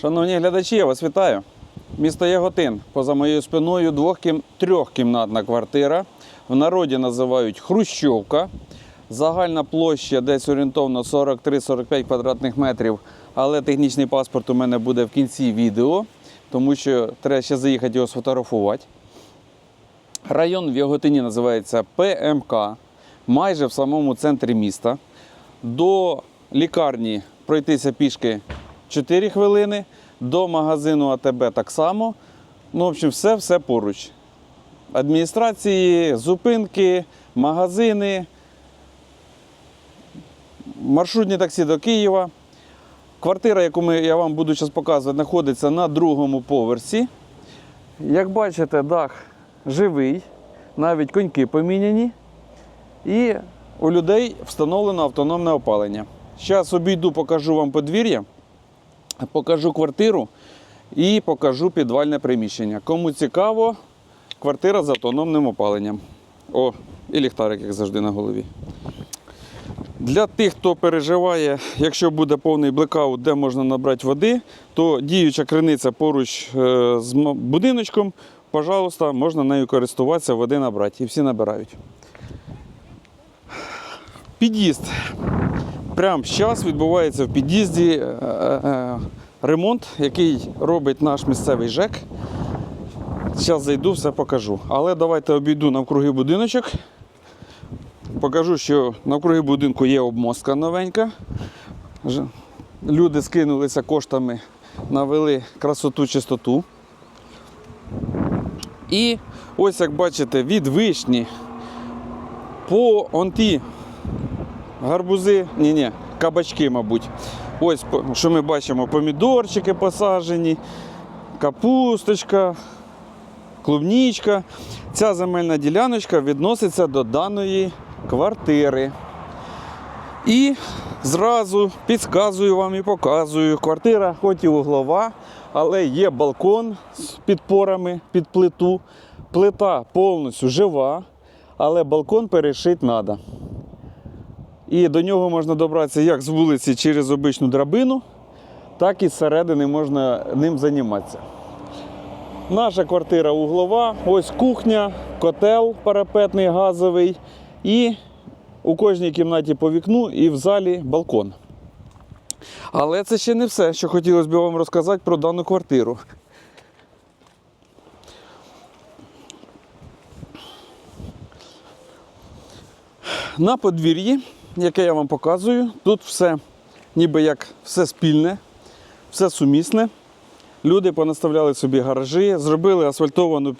Шановні глядачі, я вас вітаю. Місто Яготин. Поза моєю спиною двохкім... трьохкімнатна квартира. В народі називають Хрущовка. Загальна площа десь орієнтовно 43-45 квадратних метрів. Але технічний паспорт у мене буде в кінці відео, тому що треба ще заїхати його сфотографувати. Район в Яготині називається ПМК, майже в самому центрі міста. До лікарні пройтися пішки 4 хвилини, до магазину АТБ так само. Ну, в общем, все, все поруч. Адміністрації, зупинки, магазини, маршрутні таксі до Києва. Квартира, яку ми, я вам буду зараз показувати, знаходиться на другому поверсі. Як бачите, дах живий, навіть коньки поміняні. І у людей встановлено автономне опалення. Зараз обійду, покажу вам подвір'я, покажу квартиру і покажу підвальне приміщення. Кому цікаво, квартира з автономним опаленням. О, і ліхтарик, як завжди, на голові. Для тих, хто переживає, якщо буде повний блекаут, де можна набрати води, то діюча криниця поруч е, з будиночком, пожалуйста, можна нею користуватися, води набрати. І всі набирають. Під'їзд. Прямо зараз відбувається в під'їзді е, е, ремонт, який робить наш місцевий ЖЕК. Зараз зайду, все покажу. Але давайте обійду навкруги будиночок. Покажу, що навкруги будинку є обмостка новенька. Люди скинулися коштами, навели красоту, чистоту. І ось як бачите, від вишні по он ті гарбузи, ні, ні, кабачки, мабуть. Ось що ми бачимо: помідорчики посаджені, капусточка, клубнічка. Ця земельна діляночка відноситься до даної квартири. І зразу підказую вам і показую. Квартира хоч і углова, але є балкон з підпорами під плиту. Плита повністю жива, але балкон перешити треба. І до нього можна добратися як з вулиці через обичну драбину, так і зсередини можна ним займатися. Наша квартира углова, ось кухня, котел парапетний газовий і у кожній кімнаті по вікну і в залі балкон. Але це ще не все, що хотілося б вам розказати про дану квартиру. На подвір'ї, яке я вам показую, тут все ніби як все спільне, все сумісне. Люди понаставляли собі гаражі, зробили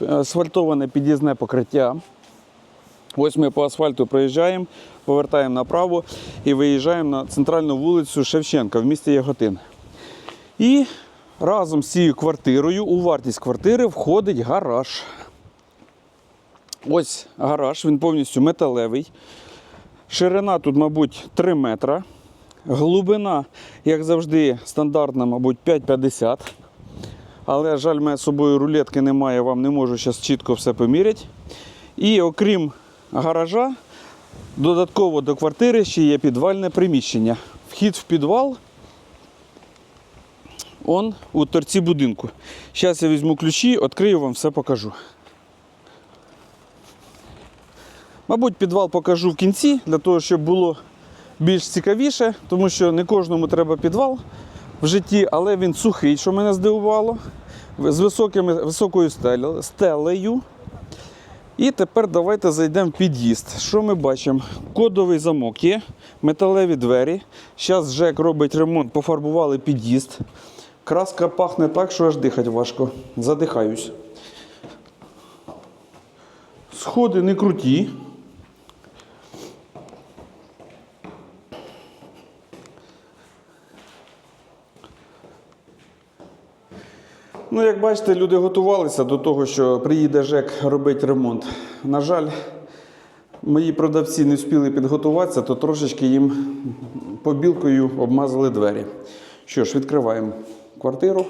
асфальтоване під'їзне покриття. Ось ми по асфальту проїжджаємо, повертаємо направо і виїжджаємо на центральну вулицю Шевченка в місті Яготин. І разом з цією квартирою у вартість квартири входить гараж. Ось гараж, він повністю металевий. Ширина тут, мабуть, 3 метра. Глибина, як завжди, стандартна, мабуть, 5,50. Але жаль, мене з собою рулетки немає, вам не можу зараз чітко все поміряти. І окрім гаража, додатково до квартири ще є підвальне приміщення. Вхід в підвал он у торці будинку. Зараз я візьму ключі, відкрию вам все покажу. Мабуть, підвал покажу в кінці, для того, щоб було більш цікавіше, тому що не кожному треба підвал в житті, але він сухий, що мене здивувало, з високими, високою стелею. І тепер давайте зайдемо в під'їзд. Що ми бачимо? Кодовий замок є, металеві двері. Зараз ЖЕК робить ремонт, пофарбували під'їзд. Краска пахне так, що аж дихати важко. Задихаюсь. Сходи не круті. Ну, як бачите, люди готувалися до того, що приїде ЖЕК робити ремонт. На жаль, мої продавці не встигли підготуватися, то трошечки їм побілкою обмазали двері. Що ж, відкриваємо квартиру.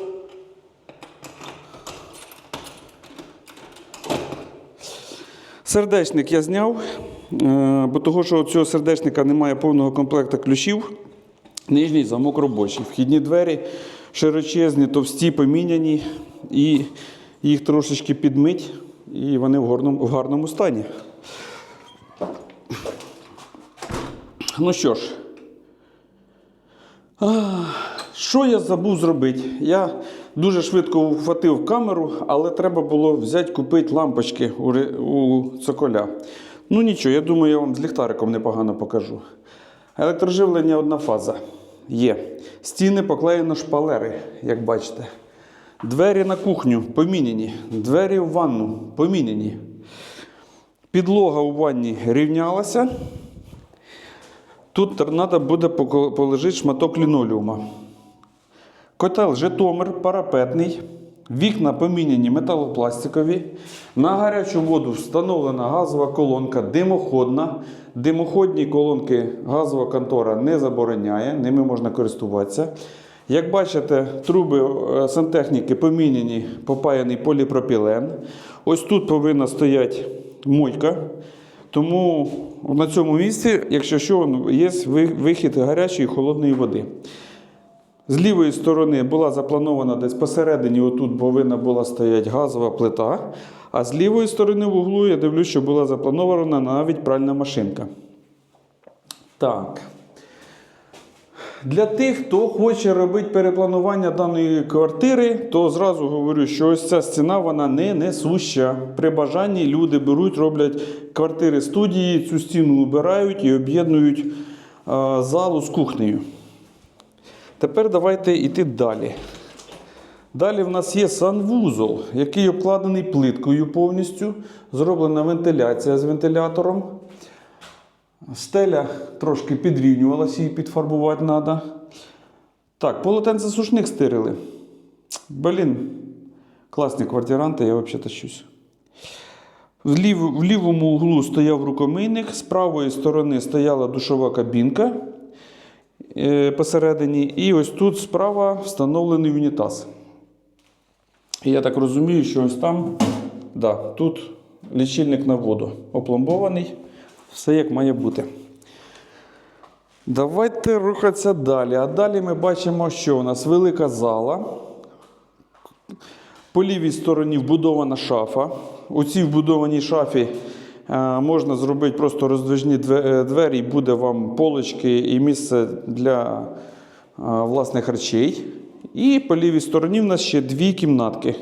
Сердечник я зняв, е, бо того, що цього сердечника немає повного комплекту ключів. Нижній замок робочий. Вхідні двері, широчезні, товсті, поміняні, і їх трошечки підмить, і вони в гарному, в гарному стані. Ну що ж, а, що я забув зробити? Я дуже швидко вхватив камеру, але треба було взяти купити лампочки у, у цоколя. Ну нічого, я думаю, я вам з ліхтариком непогано покажу. Електроживлення одна фаза є. Стіни поклеєно шпалери, як бачите. Двері на кухню поміняні, двері в ванну поміняні. Підлога у ванні рівнялася. Тут треба буде положити шматок лінолеума. Котел Житомир парапетний. Вікна поміняні металопластикові. На гарячу воду встановлена газова колонка димоходна. Димоходні колонки газова контора не забороняє, ними можна користуватися. Як бачите, труби е, сантехніки поміняні, попаяний поліпропілен. Ось тут повинна стояти мойка. Тому на цьому місці, якщо що, є вихід гарячої і холодної води. З лівої сторони була запланована десь посередині, отут повинна була стояти газова плита. А з лівої сторони в углу я дивлюсь, що була запланована навіть пральна машинка. Так. Для тих, хто хоче робити перепланування даної квартири, то зразу говорю, що ось ця стіна вона не несуща. При бажанні люди беруть, роблять квартири студії, цю стіну убирають і об'єднують залу з кухнею. Тепер давайте йти далі. Далі в нас є санвузол, який обкладений плиткою повністю. Зроблена вентиляція з вентилятором. Стеля трошки підрівнювалася, її підфарбувати треба. Так, полотенцесушник стирили. Блін, класні квартиранти, я взагалі тащусь. В, лів, в лівому углу стояв рукомийник, з правої сторони стояла душова кабінка посередині, і ось тут справа встановлений унітаз. І я так розумію, що ось там, да, тут лічильник на воду опломбований, все як має бути. Давайте рухатися далі. А далі ми бачимо, що у нас велика зала. По лівій стороні вбудована шафа. У цій вбудованій шафі е, можна зробити просто роздвижні е, двері, і буде вам полочки і місце для е, власних речей. І по лівій стороні в нас ще дві кімнатки.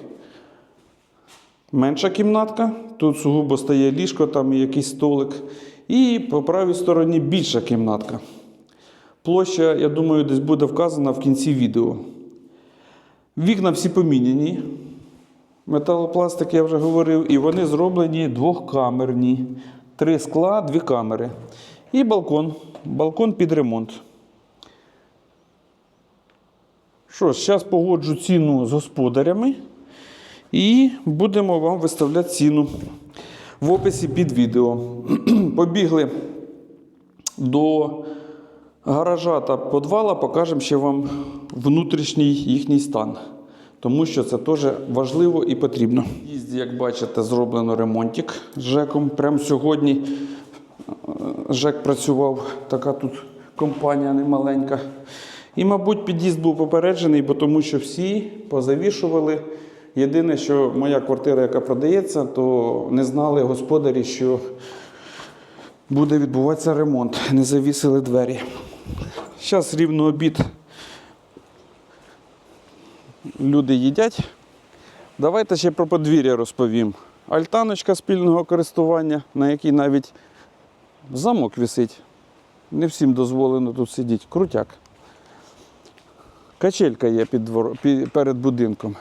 Менша кімнатка, тут сугубо стає ліжко, там якийсь столик. І по правій стороні більша кімнатка. Площа, я думаю, десь буде вказана в кінці відео. Вікна всі поміняні. Металопластик я вже говорив, і вони зроблені двохкамерні. Три скла, дві камери. І балкон. Балкон під ремонт. Що зараз погоджу ціну з господарями і будемо вам виставляти ціну в описі під відео. Побігли до гаража та підвала, покажемо ще вам внутрішній їхній стан. Тому що це теж важливо і потрібно. В їзді, як бачите, зроблено ремонтик з ЖЕКом. Прямо сьогодні е, ЖЕК працював, така тут компанія немаленька. І, мабуть, під'їзд був попереджений, бо тому що всі позавішували. Єдине, що моя квартира, яка продається, то не знали господарі, що буде відбуватися ремонт. Не завісили двері. Зараз рівно обід. Люди їдять. Давайте ще про подвір'я розповім. Альтаночка спільного користування, на якій навіть замок висить. Не всім дозволено тут сидіти. Крутяк. Качелька є під двор... перед будинком.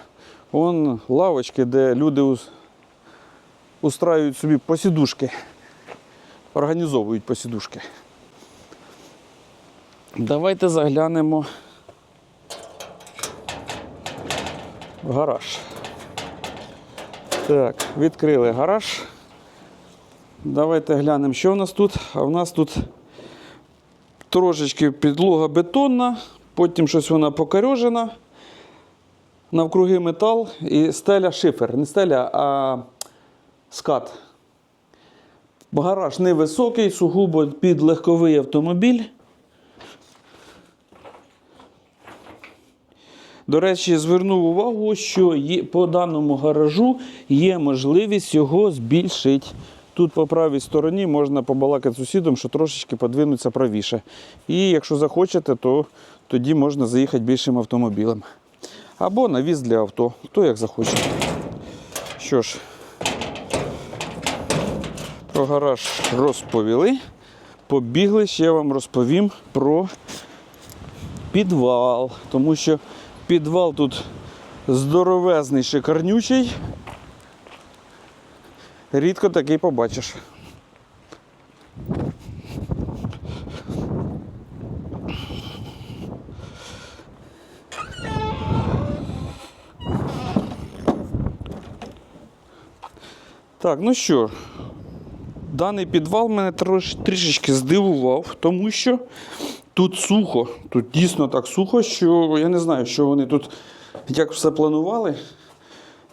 Вон лавочки, де люди устраюють собі посідушки, організовують посідушки. Давайте заглянемо в гараж. Так, відкрили гараж. Давайте глянемо, що в нас тут. А в нас тут трошечки підлога бетонна, потім щось вона покорежена. Навкруги метал і стеля шифер. Не стеля, а скат. Гараж невисокий, сугубо під легковий автомобіль. До речі, звернув увагу, що по даному гаражу є можливість його збільшити. Тут по правій стороні можна побалакати сусідом, що трошечки подвинуться правіше. І якщо захочете, то тоді можна заїхати більшим автомобілем. Або навіз для авто, хто як захоче. Що ж, про гараж розповіли. Побігли, ще вам розповім про підвал. Тому що підвал тут здоровезний, шикарнючий. Рідко такий побачиш. Так, ну що, даний підвал мене трош, трішечки здивував, тому що тут сухо. Тут дійсно так сухо, що я не знаю, що вони тут як все планували.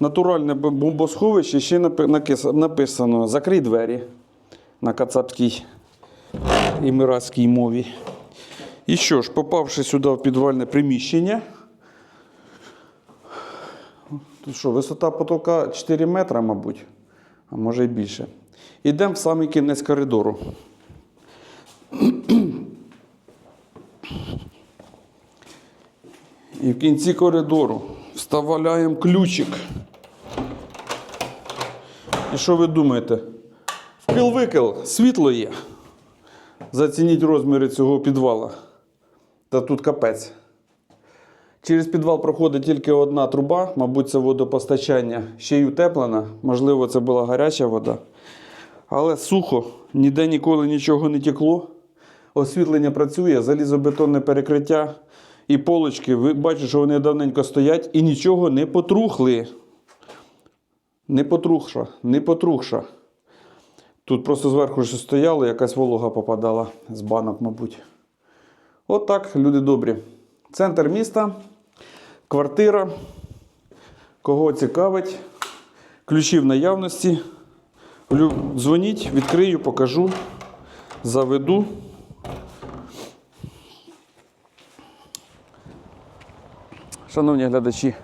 Натуральне бомбосховище ще написано Закрий двері на кацапській еміратській мові. І що ж, попавши сюди в підвальне приміщення. Тут що, висота потолка 4 метри, мабуть, а може і більше. Йдемо в самий кінець коридору. І в кінці коридору вставляємо ключик. І що ви думаєте? Вкил-викил, світло є. Зацініть розміри цього підвала. Та тут капець. Через підвал проходить тільки одна труба, мабуть, це водопостачання. Ще й утеплена. Можливо, це була гаряча вода. Але сухо, ніде ніколи нічого не текло. Освітлення працює, залізобетонне перекриття і полочки. Ви бачите, що вони давненько стоять і нічого не потрухли. Не потрухша, не потрухша. Тут просто зверху щось стояло, якась волога попадала з банок, мабуть. От так, люди добрі. Центр міста, квартира. Кого цікавить, ключі в наявності. Дзвоніть, відкрию, покажу, заведу. Шановні глядачі,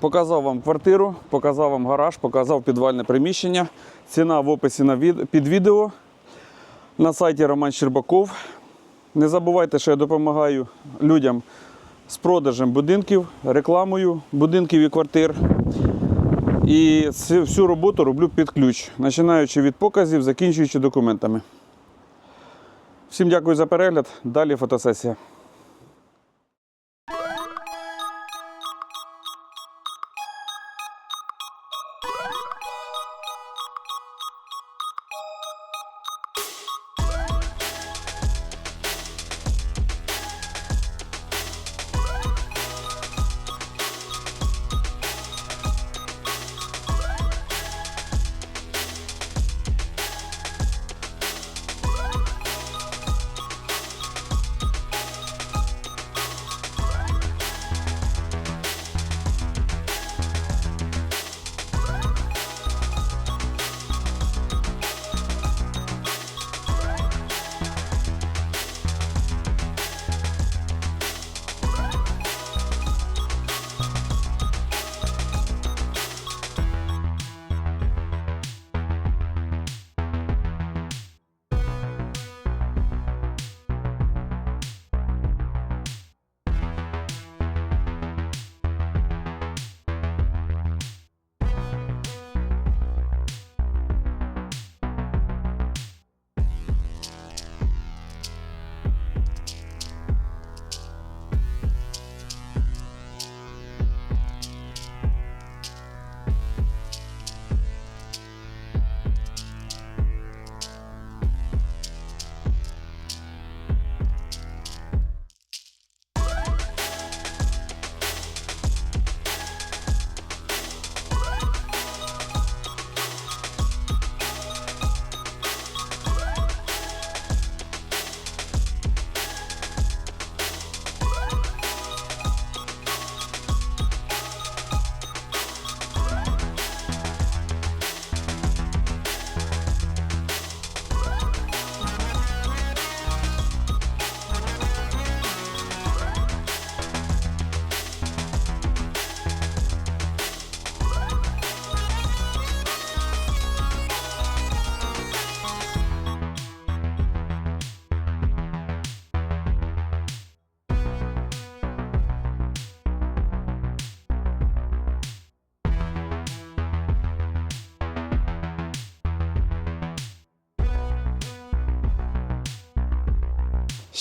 показав вам квартиру, показав вам гараж, показав підвальне приміщення. Ціна в описі під відео на сайті Роман Щербаков. Не забувайте, що я допомагаю людям з продажем будинків, рекламою будинків і квартир. І всю роботу роблю під ключ, починаючи від показів, закінчуючи документами. Всім дякую за перегляд. Далі фотосесія.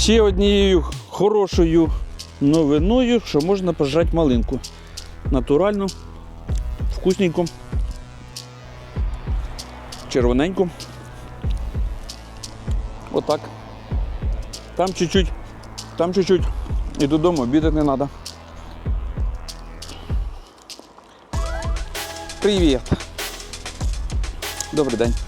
Ще однією хорошою новиною, що можна пожати малинку. Натуральну, вкусненьку, червоненьку. Отак. Там чуть-чуть, там чуть-чуть. І додому обідати не треба. Привіт. Добрий день.